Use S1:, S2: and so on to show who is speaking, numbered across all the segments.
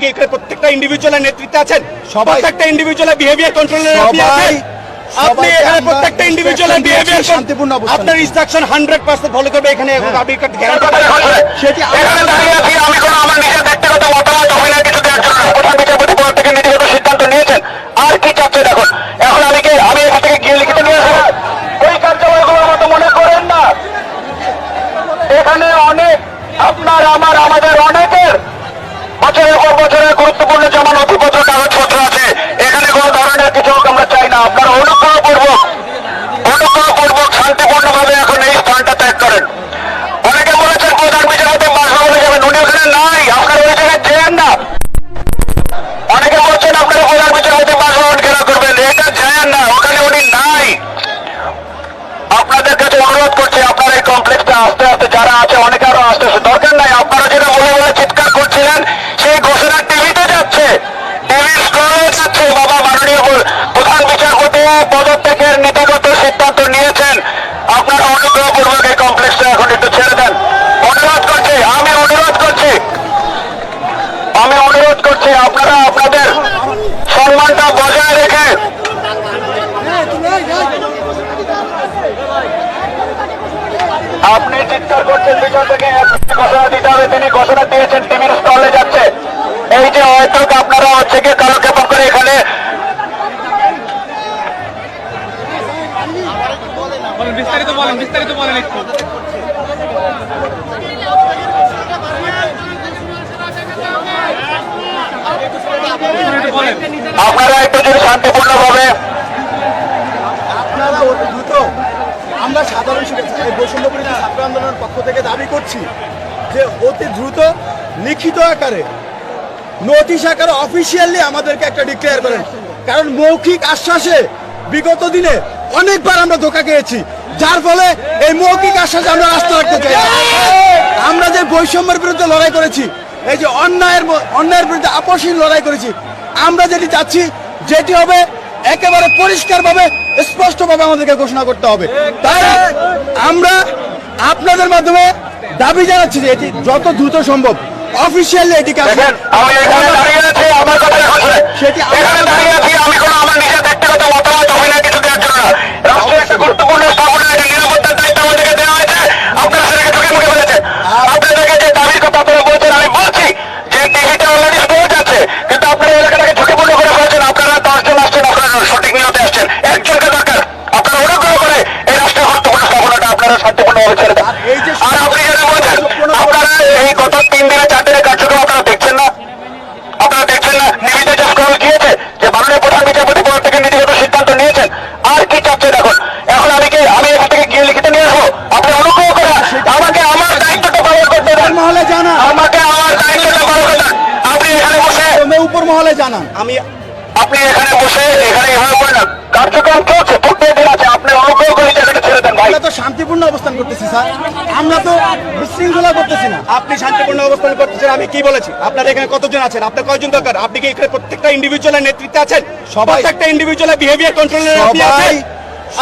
S1: কি এখানে প্রত্যেকটা ইন্ডিভিজুয়ালের নেতৃত্বে আছেন
S2: সবাই-
S1: প্রত্যেকটা ইন্ডিভিজুয়ালের বিহেভিয়ার কন্ট্রোলের আপনি
S2: সবাই-
S1: আপনি এখানে প্রত্যেকটা ইন্ডিভিজুয়ালের বিহেভিয়ার
S2: শান্তিপূর্ণ।
S1: আপনার ইনস্ট্রাকশন হান্ড্রেড পার্সেন্ট ফলো করবে এখানে এখন আপনি গ্যারান্টি
S2: সেটি
S3: আমি কোনো আমার নিজের ব্যক্তিগত মতামত অভিনয় কিছু দেওয়ার জন্য না। প্রধান বিচারপতি পদ থেকে নীতিগত সিদ্ধান্ত নিয়েছেন আর কি চাচ্ছে দেখুন এখন আমি কি আমি এখান থেকে গিয়ে লিখিত নিয়ে আসব ওই কার্যালয়গুলোর মতো মনে করেন না এখানে অনেক আপনার আমার আমাদের অনেকের বছরের পর বছরের গুরুত্বপূর্ণ যেমন নথিপত্র কাগজপত্র আছে এখানে কোনো ধরনের কিছু হোক আমরা চাই না আপনারা অনুগ্রহ পূর্বক অনুগ্রহ পূর্বক শান্তিপূর্ণভাবে এখন এই স্থানটা ত্যাগ করেন অনেকে বলেছেন প্রধান বিচারপতি বাসভবনে যাবেন উনি ওখানে নাই আপনারা ওই জায়গায় যেন না অনেকে বলছেন আপনারা প্রধান বিচারপতি বাসভবন ঘেরা করবেন এটা যায় না ওখানে উনি নাই আপনাদের কাছে অনুরোধ করছি আপনারা এই কমপ্লেক্সটা আস্তে আস্তে যারা আছে অনেকে আরও আস্তে আস্তে দরকার নাই আপনারা যেটা বলে বলে চিৎকার করছিলেন সেই ঘোষণা টিভিতে যাচ্ছে টিভির স্ক্রলে যাচ্ছে বাবা মাননীয় প্র- প্রধান বিচারপতি পদত্যাগের নীতিগত সিদ্ধান্ত নিয়েছেন আপনারা অনুগ্রহপূর্বক এই কমপ্লেক্সটা এখন একটু ছেড়ে দেন অনুরোধ করছি আমি অনুরোধ করছি আমি অনুরোধ করছি আপনারা আপনাদের সম্মানটা বজায় রেখে আপনি চিৎকার করছেন পিছন থেকে ঘোষণা দিতে হবে। তিনি ঘোষণা দিয়েছেন টিভির স্টলে যাচ্ছে। এই যে হয়তো আপনারা হচ্ছে গিয়ে কালক্ষেপণ করে এখানে
S4: বিস্তারিত বলেন বিস্তারিত বলেন একটু।
S3: আপনারা একটু যদি শান্তিপূর্ণ
S2: আমরা সাধারণ এই বৈষম্য ছাত্র আন্দোলনের পক্ষ থেকে দাবি করছি যে অতি দ্রুত লিখিত আকারে, নোটিশ আকারে অফিসিয়ালি আমাদেরকে একটা ডিক্লেয়ার করেন। কারণ মৌখিক আশ্বাসে বিগত দিনে অনেকবার আমরা ধোকা খেয়েছি। যার ফলে এই মৌখিক আশ্বাস আমরা রাস্তা রাখতে চাই। আমরা যে বৈষম্যের বিরুদ্ধে লড়াই করেছি, এই যে অন্যায়ের অন্যায়ের বিরুদ্ধে আপসহীন লড়াই করেছি, আমরা যেটি চাচ্ছি, যেটি হবে একেবারে পরিষ্কারভাবে স্পষ্টভাবে আমাদেরকে ঘোষণা করতে হবে। তাই আমরা আপনাদের মাধ্যমে দাবি জানাচ্ছি যে এটি যত দ্রুত সম্ভব অফিসিয়ালি
S3: এটি আসলে- আপনি এখানে বসে এখানে এভাবে করেন না কার্যক্রম চলছে প্রত্যেক দিন আছে আপনি অনুগ্রহ করে জায়গাটা ছেড়ে দেন ভাই।
S2: আমরা তো শান্তিপূর্ণ অবস্থান করতেছি স্যার। আমরা তো বিশৃঙ্খলা করতেছি না।
S1: আপনি শান্তিপূর্ণ অবস্থান করতেছেন আমি কি বলেছি? আপনার এখানে কতজন আছেন? আপনার কয়জন দরকার? আপনি কি এখানে প্রত্যেকটা ইন্ডিভিজুয়ালের নেতৃত্বে আছেন?
S2: সবাই-
S1: প্রত্যেকটা ইন্ডিভিজুয়ালের বিহেভিয়ার কন্ট্রোলের আপনি আছেন?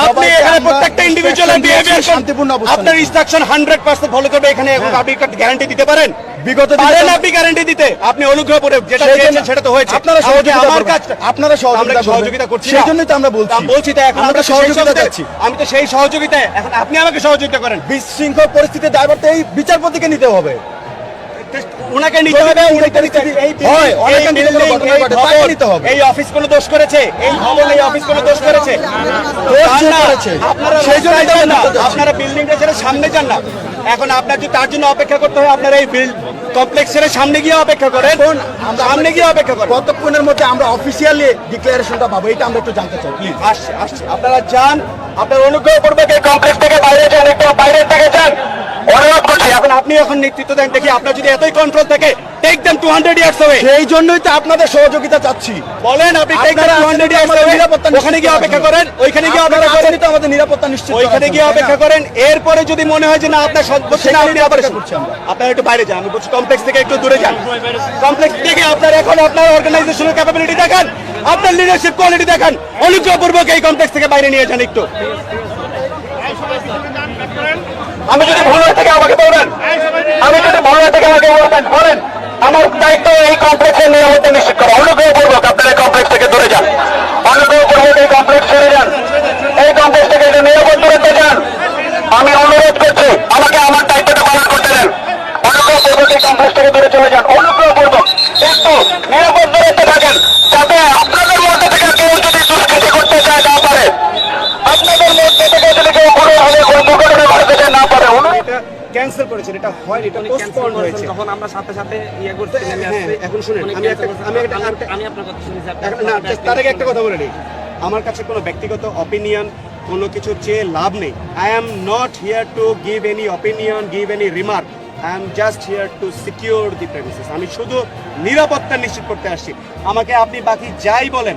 S1: আপনি এখানে প্রত্যেকটা ইন্ডিভিজুয়ালের বিহেভিয়ার
S2: শান্তিপূর্ণ অবস্থানে।
S1: আপনার ইনস্ট্রাকশন হান্ড্রেড পার্সেন্ট ফলো করবে এখানে এখন আপনি গ্যারান্টি দিতে পারেন?
S2: বিগত
S1: পারেন আপনি গ্যারান্টি দিতে। আপনি অনুগ্রহ করে যেটা চেয়েছেন সেটা তো হয়েছে।
S2: আপনারা সহযোগিতা
S1: আমার কাজ
S2: আপনারা সহযোগিতা
S1: সহযোগিতা করছি।
S2: সেই জন্যই তো আমরা বলছি।
S1: বলছি তো এখন
S2: আমরা সহযোগিতা চাচ্ছি।
S1: আমি তো সেই সহযোগিতায় এখন আপনি আমাকে সহযোগিতা করেন।
S2: বিশৃঙ্খল পরিস্থিতির দায়ভার তো এই বিচারপতিকে নিতে হবে।
S1: ওনাকে নিতে হবে নিতে এই
S2: হয়,
S1: building,
S2: অনেক কোনো ঘটনা ঘটে, তাকে নিতে হবে।
S1: এই অফিস কোনো দোষ করেছে এই ভবন এই অফিস কোনো দোষ করেছে আপনারা
S2: সেই
S1: বিল্ডিংটা ছেড়ে সামনে যান না। এখন আপনার যদি তার জন্য অপেক্ষা করতে হয় আপনারা এই কমপ্লেক্স ছেড়ে সামনে গিয়ে অপেক্ষা করেন। সামনে গিয়ে অপেক্ষা করেন।
S2: কতক্ষণের মধ্যে আমরা অফিসিয়ালি ডিক্লারেশনটা পাবো এটা আমরা একটু জানতে চাই প্লিজ
S1: আসছে আসছে। আপনারা যান আপনার অনুগ্রহ করবে
S3: কমপ্লেক্স থেকে বাইরে যান একটু বাইরের থেকে যান। অনুরোধ করছি
S1: এখন আপনি এখন নেতৃত্ব দেন দেখি আপনার যদি এতই কন্ট্রোল থাকে take them two hundred years হবে
S2: সেই জন্যই তো আপনাদের সহযোগিতা চাচ্ছি।
S1: বলেন আপনি টেক
S2: আপনারা
S1: টু হান্ড্রেড ইয়ার্স হবে
S2: নিরাপত্তা
S1: ওখানে গিয়ে অপেক্ষা করেন ওইখানে গিয়ে অপেক্ষা করেন
S2: তো আমাদের নিরাপত্তা নিশ্চিত
S1: ওইখানে গিয়ে অপেক্ষা করেন এরপরে যদি মনে হয় যে না আপনার হচ্ছে না আপনি আবার
S2: অপেক্ষা করছি আমরা।
S1: আপনারা একটু বাইরে যান আমি বলছি কমপ্লেক্স থেকে একটু দূরে যান। কমপ্লেক্স থেকে আপনার এখন আপনার অর্গানাইজেশনের ক্যাপাবিলিটি দেখান আপনার লিডারশিপ কোয়ালিটি দেখান অনুগ্রহপূর্বক এই কমপ্লেক্স থেকে বাইরে নিয়ে যান একটু।
S3: আমি যদি ভুল হয়ে থাকে আমাকে বলবেন। আমি যদি ভুল হয়ে থাকে আমাকে বলবেন। বলেন, আমার দায়িত্ব এই কমপ্লেক্সের নিরাপত্তা
S1: নিশ্চিত
S3: করা। অনুগ্রহ করব এই কমপ্লেক্স থেকে দূরে যান। অনুগ্রহ করব এই কমপ্লেক্স ছেড়ে যান। এই কমপ্লেক্স থেকে
S1: এটা
S5: নিরাপদ
S1: দূরত্বে
S5: যান।
S1: আমি
S5: অনুরোধ করছি, আমাকে আমার দায়িত্বটা পালন করতে দেন। অনুগ্রহ করব এই কমপ্লেক্স থেকে দূরে চলে যান।
S1: অনুগ্রহ হ্যাঁ,
S5: আসছি।
S1: এখন শুনেন,
S5: উনি
S1: আমি
S5: cancel
S1: একটা-
S5: করেছেন।
S1: আমি একটা-
S5: আমি-
S1: একটা-
S5: আমি আপনার কথা শুনেছি
S1: না
S5: আপনার
S1: তার আগে একটা কথা বলে নিই। আমার কাছে কোনো ব্যক্তিগত অপিনিয়ন কোনো কিছু চেয়ে লাভ নেই। I am not here to give any opinion give any remark I am just here to secure the premises আমি শুধু নিরাপত্তা নিশ্চিত করতে আসছি। আমাকে আপনি বাকি যাই বলেন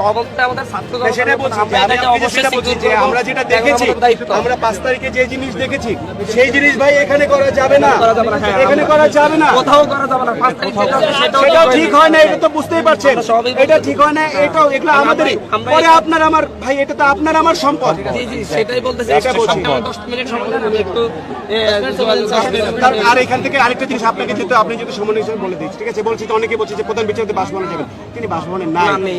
S5: আমাদের ছাত্র
S1: সেটা বলছি যে আমরা যেটা দেখেছি আমরা পাঁচ তারিখে যে জিনিস দেখেছি সেই জিনিস ভাই এখানে করা যাবে না। এখানে করা যাবে না
S5: কোথাও করা যাবে না পাঁচ তারিখ সেটাও
S1: সেটাও ঠিক হয় না এটা তো বুঝতেই পারছেন। এটা ঠিক হয় না এটাও এগুলো আমাদেরই পরে আপনার আমার ভাই এটা তো আপনার আমার সম্পদ।
S5: সেটাই বলতেছি
S1: আর এখান থেকে আরেকটা জিনিস আপনাকে যেহেতু আপনি যেহেতু সমন্বয় হিসেবে বলে দিচ্ছি ঠিক আছে? বলছি তো অনেকে বলছে যে প্রধান বিচারপতি বাসভবনে যাবেন। তিনি বাসভবনে নাই।
S5: না, নেই।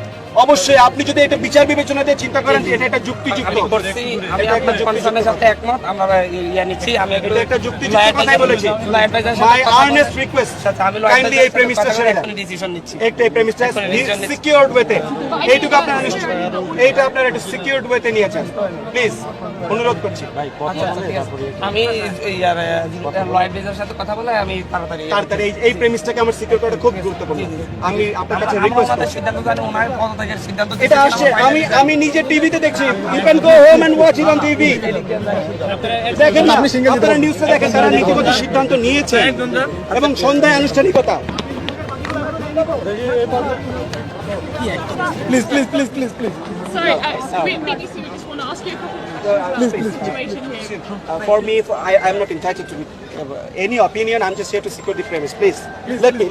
S1: অবশ্যই আপনি যদি এটা বিচার বিবেচনা দিয়ে চিন্তা করেন যে এটা একটা যুক্তিযুক্ত।
S5: আমি আপনার কনসার্নের সাথে একমত আমরা ইয়া নিচ্ছি আমি
S1: এটা একটা যুক্তিযুক্ত কথাই বলেছি। মাই আর্নেস্ট রিকোয়েস্ট
S5: আমি
S1: কাইন্ডলি এই প্রেমিসটা ছেড়ে দেন।
S5: এখনই নিচ্ছি।
S1: একটা এই প্রেমিসটা। সিকিউরড ওয়েতে এইটুকু আপনারা নিশ্চয় এইটা আপনারা একটা সিকিউরড ওয়েতে নিয়েছেন। প্লিজ অনুরোধ করছি।
S5: আচ্ছা। আমি লয়ার সাথে কথা বলে আমি তাড়াতাড়ি
S1: তাড়াতাড়ি এই প্রেমিসটাকে আমার সিকিউর করাটা খুব গুরুত্বপূর্ণ। আমি আপনার কাছে রিকোয়েস্ট
S5: আমাদের সিদ্ধান্ত জানি ওনার পদত্যাগের সিদ্ধান্ত
S1: এটা আসছে। আমি আমি নিজে টিভিতে দেখছি। You can go home and watch it on TV দেখেন না আপনারা নিউজে দেখেন তারা নীতিগত সিদ্ধান্ত নিয়েছে। এবং সন্ধ্যায় আনুষ্ঠানিকতা।
S2: Please, please, please, please, please.
S6: Sorry, uh, we just want to ask you a couple of questions situation here.
S1: Uh, for me, for, I, I'm not entitled to uh, any opinion. I'm just here to secure the premise. Please, please let me. Let